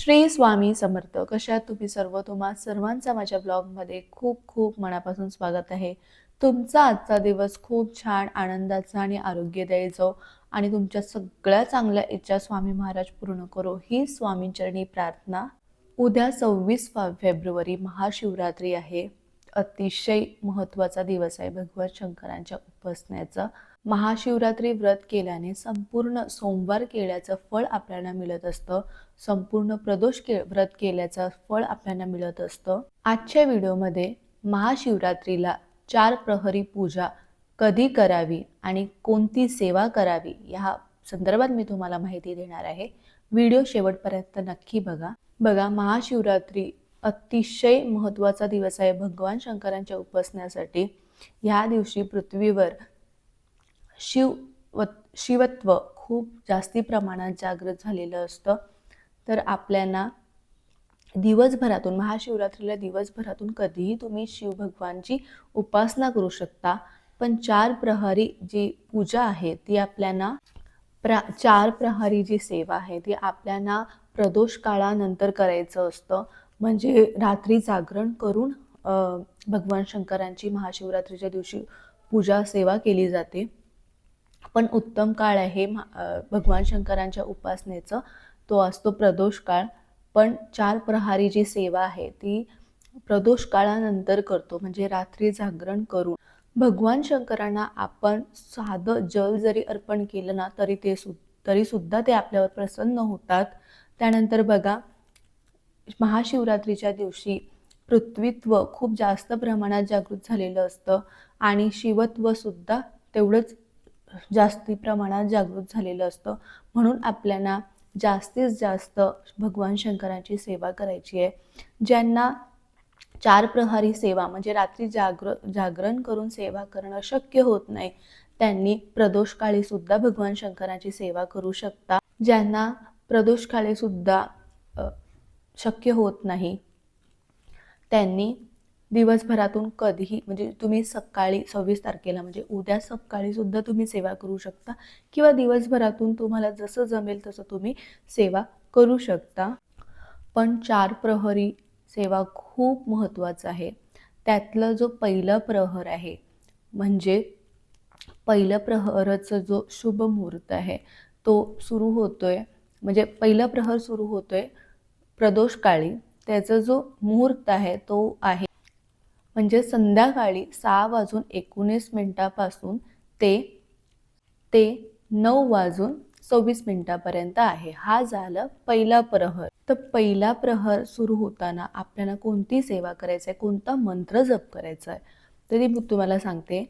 श्री स्वामी समर्थ कशा तुम्ही सर्व? तुम्हा सर्वांचा माझ्या ब्लॉगमध्ये खूप खूप मनापासून स्वागत आहे. तुमचा आजचा दिवस खूप छान आनंदाचा आणि आरोग्यदायी जाऊ आणि तुमच्या सगळ्या चांगल्या इच्छा स्वामी महाराज पूर्ण करो. ही स्वामींचरणी प्रार्थना उद्या सव्वीस फेब्रुवारी महाशिवरात्री आहे. अतिशय महत्त्वाचा दिवस आहे भगवान शंकरांच्या उपासण्याचा महाशिवरात्री व्रत केल्याने संपूर्ण सोमवार केल्याचं फळ आपल्याला मिळत असतं. संपूर्ण प्रदोष के व्रत केल्याचं फळ आपल्याला मिळत असतं. आजच्या व्हिडिओमध्ये महाशिवरात्रीला चार प्रहरी पूजा कधी करावी आणि कोणती सेवा करावी या संदर्भात मी तुम्हाला माहिती देणार आहे. व्हिडिओ शेवटपर्यंत नक्की बघा. बघा महाशिवरात्री अतिशय महत्त्वाचा दिवस आहे. भगवान शंकरांच्या उपासण्यासाठी ह्या दिवशी पृथ्वीवर शिव शिवत्व खूप जास्ती प्रमाणात जागृत झालेलं असतं. तर आपल्याला दिवसभरातून महाशिवरात्रीला दिवसभरातून कधीही तुम्ही शिवभगवानची उपासना करू शकता. पण चार प्रहरी जी पूजा आहे ती आपल्याला प्रा चार प्रहरी जी सेवा आहे ती आपल्याला प्रदोष काळानंतर करायचं असतं. म्हणजे रात्री जागरण करून भगवान शंकरांची महाशिवरात्रीच्या दिवशी पूजा सेवा केली जाते. पण उत्तम काळ आहे महा- भगवान शंकरांच्या उपासनेचं. तो असतो प्रदोष काळ. पण चार प्रहारी जी सेवा आहे ती प्रदोष काळानंतर करतो म्हणजे रात्री जागरण करून. भगवान शंकरांना आपण साधं जल जरी अर्पण केलं ना तरी ते सु तरी सुद्धा ते आपल्यावर प्रसन्न होतात. त्यानंतर बघा महाशिवरात्रीच्या दिवशी पृथ्वीत्व खूप जास्त प्रमाणात जागृत झालेलं असतं आणि शिवत्व सुद्धा तेवढंच जास्ती प्रमाणात जागृत झालेलं असतं. म्हणून आपल्याला जास्तीत जास्त भगवान शंकरांची सेवा करायची आहे. ज्यांना चार प्रहारी सेवा म्हणजे रात्री जागर जागरण करून सेवा करणं शक्य होत नाही त्यांनी प्रदोषकाळी सुद्धा भगवान शंकराची सेवा करू शकता. ज्यांना प्रदोषकाळी सुद्धा शक्य होत नाही त्यांनी दिवसभरातून कधीही म्हणजे तुम्ही सकाळी सव्वीस तारखेला म्हणजे उद्या सकाळी सुद्धा तुम्ही सेवा करू शकता किंवा दिवसभरातून तुम्हाला जसं जमेल तसं तुम्ही सेवा करू शकता. पण चार प्रहरी सेवा खूप महत्त्वाचं आहे. त्यातलं जो पहिलं प्रहर आहे म्हणजे पहिलं प्रहराचं जो शुभ मुहूर्त आहे तो सुरू होतोय म्हणजे पहिला प्रहर सुरू होतोय प्रदोषकाळी. त्याचा जो मुहूर्त आहे तो आहे म्हणजे संध्याकाळी सहा वाजून एकोणीस मिनटापासून ते ते नऊ वाजून सव्वीस मिनटापर्यंत आहे. हा झालं पहिला प्रहर. तर पहिला प्रहर सुरू होताना आपल्याला कोणती सेवा करायचं आहे कोणता मंत्र जप करायचा आहे तरी मी तुम्हाला सांगते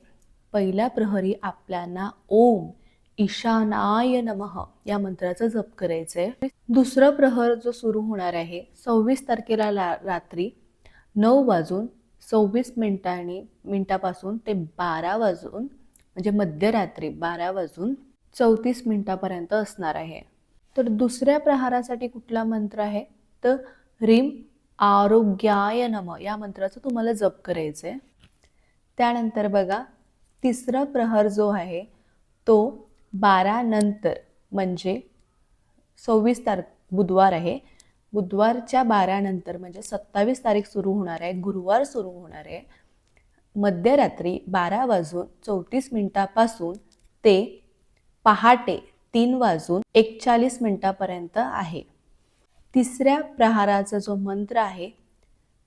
पहिल्या प्रहरी आपल्याला ओम ईशानाय नमः या मंत्राचा जप करायचं आहे दुसरा प्रहर जो सुरू होणार आहे सव्वीस तारखेला ला रात्री नऊ वाजून सव्वीस मिनिटांनी मिनिटापासून ते बारा वाजून म्हणजे मध्यरात्री बारा वाजून चौतीस मिनिटापर्यंत असणार आहे. तर दुसऱ्या प्रहारासाठी कुठला मंत्र आहे? तर ह्रीम आरोग्याय नम या मंत्राचं तुम्हाला जप करायचं आहे त्यानंतर बघा तिसरा प्रहर जो आहे तो बारा नंतर म्हणजे सव्वीस तारख बुधवार आहे बुधवारच्या बारानंतर म्हणजे सत्तावीस तारीख सुरू होणार आहे गुरुवार सुरू होणार आहे मध्यरात्री बारा वाजून चौतीस मिनिटापासून ते पहाटे तीन वाजून एकचाळीस मिनिटापर्यंत आहे. तिसऱ्या प्रहाराचा जो मंत्र आहे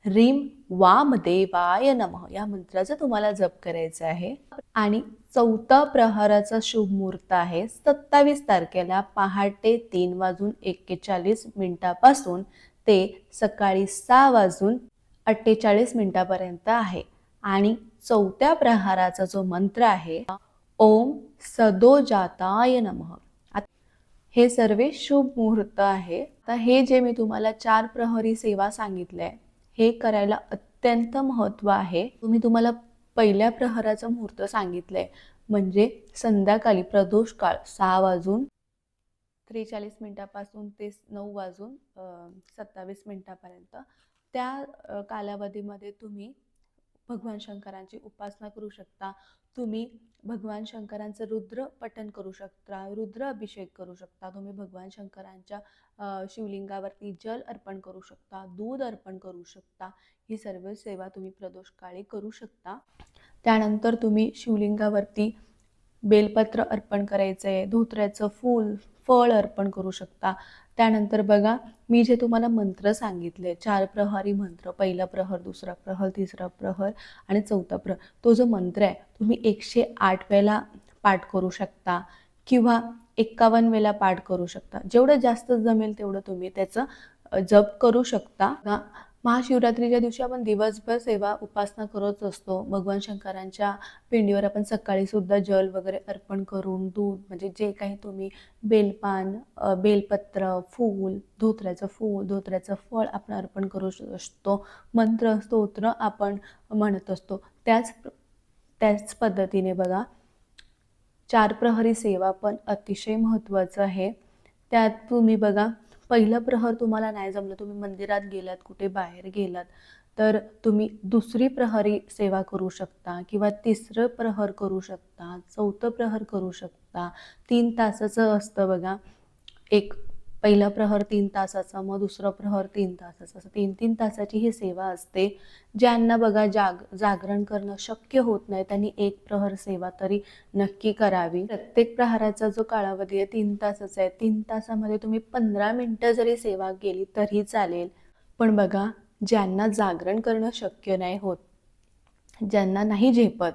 ह्रीम वामदेवाय नमः. या मंत्राचा तुम्हाला जप करायचा आहे. आणि चौथा प्रहाराचा शुभ मुहूर्त आहे. सत्तावीस तारखेला पहाटे तीन वाजून एक्केचाळीस मिनिटापासून ते सकाळी सहा वाजून अठ्ठेचाळीस मिनिटापर्यंत आहे. आणि चौथ्या प्रहाराचा जो मंत्र आहे ओम सदोजाताय नमः. हे सर्व शुभ मुहूर्त आहे. तर हे जे मी तुम्हाला चार प्रहरी सेवा सांगितलंय हे करायला अत्यंत महत्त्व आहे. तुम्ही तुम्हाला पहिल्या प्रहराचं मुहूर्त सांगितलं आहे म्हणजे संध्याकाळी प्रदोष काळ सहा वाजून त्रेचाळीस मिनिटापासून ते नऊ वाजून सत्तावीस मिनिटापर्यंत. त्या कालावधीमध्ये तुम्ही भगवान शंकरांची उपासना करू शकता. तुम्ही भगवान शंकरांचं रुद्र पठन करू शकता रुद्र अभिषेक करू शकता. तुम्ही भगवान शंकरांच्या शिवलिंगावरती जल अर्पण करू शकता दूध अर्पण करू शकता. ही सर्व सेवा तुम्ही प्रदोषकाळी करू शकता. त्यानंतर तुम्ही शिवलिंगावरती बेलपत्र अर्पण करायचं आहे धोत्र्याचं फूल फळ अर्पण करू शकता. त्यानंतर बघा मी जे तुम्हाला मंत्र सांगितले चार प्रहरी मंत्र पहिला प्रहर दुसरा प्रहर तिसरा प्रहर आणि चौथा प्रहर तो जो मंत्र आहे तुम्ही एकशे आठ वेळेला पाठ करू शकता किंवा एक्कावन्न वेळेला पाठ करू शकता. जेवढं जास्त जमेल तेवढं तुम्ही त्याचं जप करू शकता. महाशिवरात्रीच्या दिवशी आपण दिवसभर सेवा उपासना करत असतो. भगवान शंकरांच्या पिंडीवर आपण सकाळी सुद्धा जल वगैरे अर्पण करून दूध म्हणजे जे काही तुम्ही बेलपान बेलपत्र फूल धोत्र्याचं फूल धोत्र्याचं फळ आपण अर्पण करू असतो मंत्र स्तोत्र आपण म्हणत असतो. त्याच त्याच पद्धतीने बघा चार प्रहरी सेवा पण अतिशय महत्त्वाचं आहे. त्यात तुम्ही बघा पहिलं प्रहर तुम्हाला नाही जमलं तुम्ही मंदिरात गेलात कुठे बाहेर गेलात तर तुम्ही दुसरी प्रहरी सेवा करू शकता किंवा तिसरं प्रहर करू शकता चौथं प्रहर करू शकता. तीन तासाचं असतं बघा. एक पहिला प्रहर तीन तासाचा मग दुसरं प्रहर तीन तासाचा. असं तीन तीन तासाची ही सेवा असते. ज्यांना बघा जाग जागरण करणं शक्य होत नाही त्यांनी एक प्रहर सेवा तरी नक्की करावी. प्रत्येक प्रहाराचा जो कालावधी आहे तीन तासाचा आहे. तीन तासामध्ये तुम्ही पंधरा मिनटं जरी सेवा केली तरी चालेल. पण बघा ज्यांना जागरण करणं शक्य नाही होत ज्यांना नाही झेपत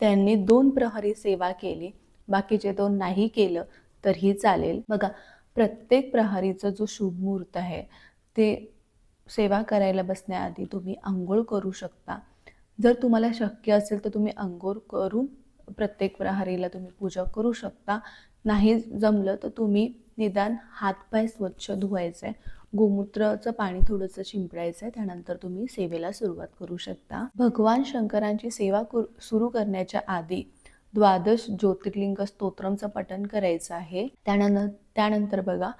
त्यांनी दोन प्रहरी सेवा केली. बाकीचे दोन नाही केलं तरीही चालेल. बघा प्रत्येक प्रहारीचं जो शुभ मुहूर्त आहे ते सेवा करायला बसण्याआधी तुम्ही आंघोळ करू शकता. जर तुम्हाला शक्य असेल तर तुम्ही आंघोळ करून प्रत्येक प्रहारीला तुम्ही पूजा करू शकता. नाही जमलं तर तुम्ही निदान हातपाय स्वच्छ धुवायचे गोमूत्राचं पाणी थोडंसं शिंपडायचं आहे त्यानंतर तुम्ही सेवेला सुरुवात करू शकता. भगवान शंकरांची सेवा कर- सुरू करण्याच्या आधी द्वादश ज्योतिर्लिंग स्तोत्रमचं पठण करायचं आहे. त्यानंतर त्यानंतर बघा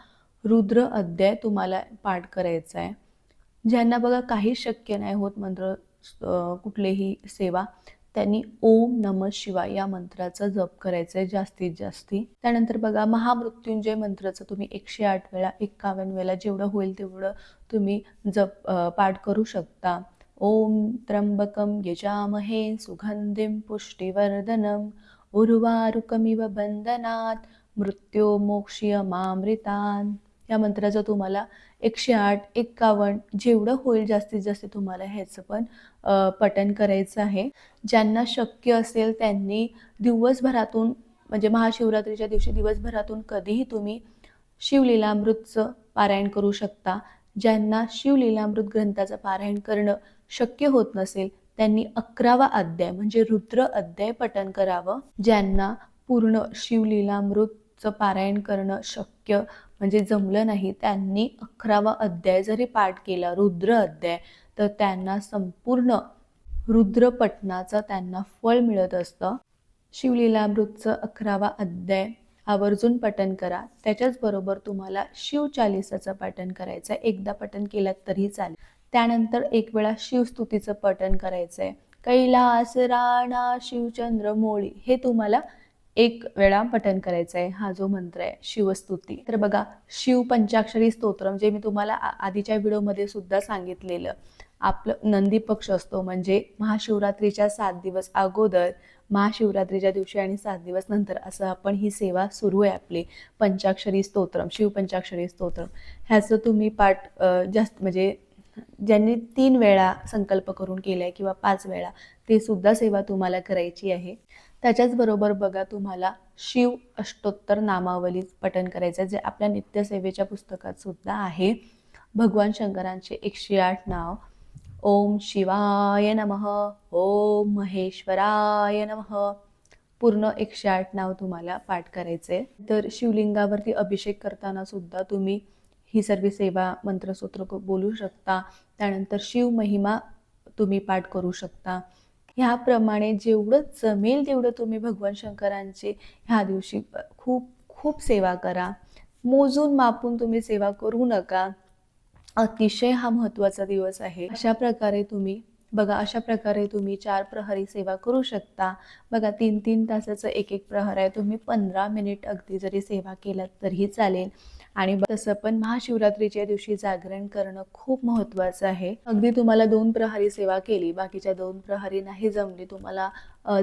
रुद्र अध्याय तुम्हाला पाठ करायचा आहे. ज्यांना बघा काही शक्य नाही होत मंत्र कुठलेही सेवा त्यांनी ओम नम शिवाय या मंत्राचा जप करायचा आहे जास्तीत जास्ती. त्यानंतर बघा महामृत्युंजय मंत्राचं तुम्ही एकशे आठ वेळा एक्कावन्न वेळा जेवढं होईल तेवढं तुम्ही जप पाठ करू शकता. ओम त्र्यम्बकं यजामहे सुगन्धिं पुष्टिवर्धनम् उर्वारुकमिव बंधनात मृत्यो मोक्षीयमामृतान या मंत्राचं तुम्हाला एकशे आठ एक्कावन्न जेवढं होईल जास्तीत जास्त तुम्हाला ह्याचं पण पठन करायचं आहे. ज्यांना शक्य असेल त्यांनी दिवसभरातून म्हणजे महाशिवरात्रीच्या दिवशी दिवसभरातून कधीही तुम्ही शिवलीलामृतचं पारायण करू शकता. ज्यांना शिवलीलामृत ग्रंथाचं पारायण करणं शक्य होत नसेल त्यांनी अकरावा अध्याय म्हणजे रुद्र अध्याय पठण करावं ज्यांना पूर्ण शिवलीलामृतचं पारायण करणं शक्य म्हणजे जमलं नाही त्यांनी अकरावा अध्याय जरी पाठ केला रुद्र अध्याय तर त्यांना संपूर्ण रुद्र पठणाचं त्यांना फळ मिळत असतं. शिवलीलामृतचं अकरावा अध्याय आवर्जून पठण करा. त्याच्याचबरोबर तुम्हाला तुम्हाला शिवचालिसाचं पठण करायचं आहे एकदा पठण केलं तरी चालेल. त्यानंतर एक वेळा शिवस्तुतीचं पठण करायचं आहे कैलास राणा शिवचंद्र मोळी हे तुम्हाला एक वेळा पठन करायचं आहे हा जो मंत्र आहे शिवस्तुती. तर बघा शिव पंचाक्षरी स्तोत्रम जे म्हणजे मी तुम्हाला आधीच्या व्हिडिओमध्ये सुद्धा सांगितलेलं. आपलं नंदी पक्ष असतो म्हणजे महाशिवरात्रीच्या सात दिवस अगोदर महाशिवरात्रीच्या दिवशी आणि सात दिवस नंतर असं आपण ही सेवा सुरू आहे आपली. पंचाक्षरी स्तोत्रम शिव पंचाक्षरी स्तोत्रम. ह्याचं तुम्ही पाठ जास्त म्हणजे ज्यांनी तीन वेळा संकल्प करून केलाय किंवा पाच वेळा ते सुद्धा सेवा तुम्हाला करायची आहे. त्याच्याचबरोबर बघा तुम्हाला शिव अष्टोत्तर नामावली पठण करायचं आहे जे आपल्या नित्यसेवेच्या पुस्तकात सुद्धा आहे. भगवान शंकरांचे एकशे आठ नाव. ओम शिवाय नमः ओम महेश्वराय नमः. पूर्ण एकशे आठ नाव तुम्हाला पाठ करायचे तर शिवलिंगावरती अभिषेक करताना सुद्धा तुम्ही ही सर्व सेवा मंत्रसूत्र बोलू शकता. त्यानंतर शिव महिमा तुम्ही पाठ करू शकता. ह्याप्रमाणे जेवढं जमेल तेवढं तुम्ही भगवान शंकरांची ह्या दिवशी खूप खूप सेवा करा. मोजून मापून तुम्ही सेवा करू नका. अतिशय हा महत्त्वाचा दिवस आहे. अशा प्रकारे तुम्ही बघा अशा प्रकारे तुम्ही चार प्रहरी सेवा करू शकता. बघा तीन तीन तासाचं एक एक प्रहर आहे. तुम्ही पंधरा मिनिट अगदी जरी सेवा केलात तरीही चालेल. आणि तसं पण महाशिवरात्रीच्या दिवशी जागरण करणं खूप महत्त्वाचं आहे. अगदी तुम्हाला दोन प्रहारी सेवा केली बाकीच्या दोन प्रहारी नाही जमली तुम्हाला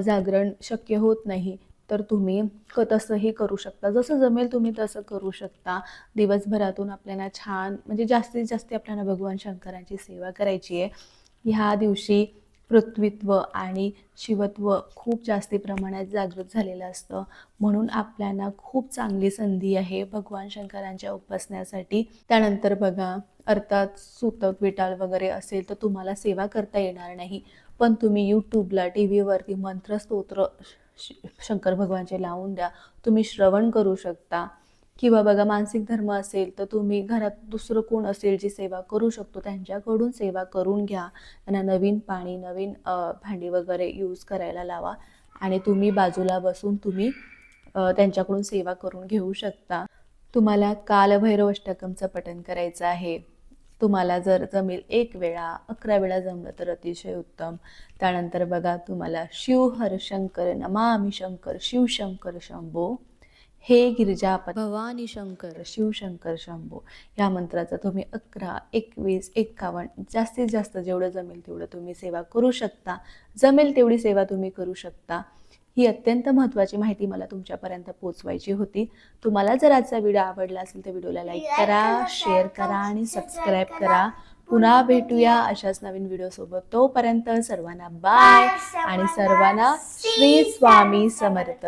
जागरण शक्य होत नाही तर तुम्ही क तसंही करू शकता. जसं जमेल तुम्ही तसं करू शकता. दिवसभरातून आपल्याला छान म्हणजे जास्तीत जास्त आपल्याला भगवान शंकरांची सेवा करायची आहे. ह्या दिवशी पृथ्वीत्व आणि शिवत्व खूप जास्ती प्रमाणात जागृत झालेलं असतं. म्हणून आपल्याला खूप चांगली संधी आहे भगवान शंकरांच्या उपासण्यासाठी. त्यानंतर बघा अर्थात सुतक विटाळ वगैरे असेल तर तुम्हाला सेवा करता येणार नाही. पण तुम्ही यूट्यूबला टी व्हीवरती मंत्रस्तोत्र श- शंकर भगवानचे लावून द्या. तुम्ही श्रवण करू शकता. किंवा बघा मानसिक धर्म असेल तर तुम्ही घरात दुसरं कोण असेल जी सेवा करू शकतो त्यांच्याकडून सेवा करून घ्या. त्यांना नवीन पाणी नवीन भांडी वगैरे यूज करायला लावा आणि तुम्ही बाजूला बसून तुम्ही त्यांच्याकडून सेवा करून घेऊ शकता. तुम्हाला कालभैरव अष्टकमचं पठण करायचं आहे. तुम्हाला जर जमेल एक वेळा अकरा वेळा जमलं तर अतिशय उत्तम. त्यानंतर बघा तुम्हाला शिव हर शंकर नमामि शंकर शिवशंकर शंभो हे गिरिजापत भवानी शंकर. शिवशंकर शंभो. या मंत्राचा तुम्ही अकरा एकवीस एक्कावन्न जास्तीत जास्त जेवढं जमेल तेवढं तुम्ही सेवा करू शकता. जमेल तेवढी सेवा तुम्ही करू शकता. ही अत्यंत महत्त्वाची माहिती मला तुमच्यापर्यंत पोचवायची होती. तुम्हाला जर आजचा व्हिडिओ आवडला असेल तर व्हिडिओला लाईक करा शेअर करा आणि सबस्क्राईब करा. पुन्हा भेटूया अशाच नवीन व्हिडिओ सोबत तोपर्यंत सर्वांना बाय आणि सर्वांना श्री स्वामी समर्थ.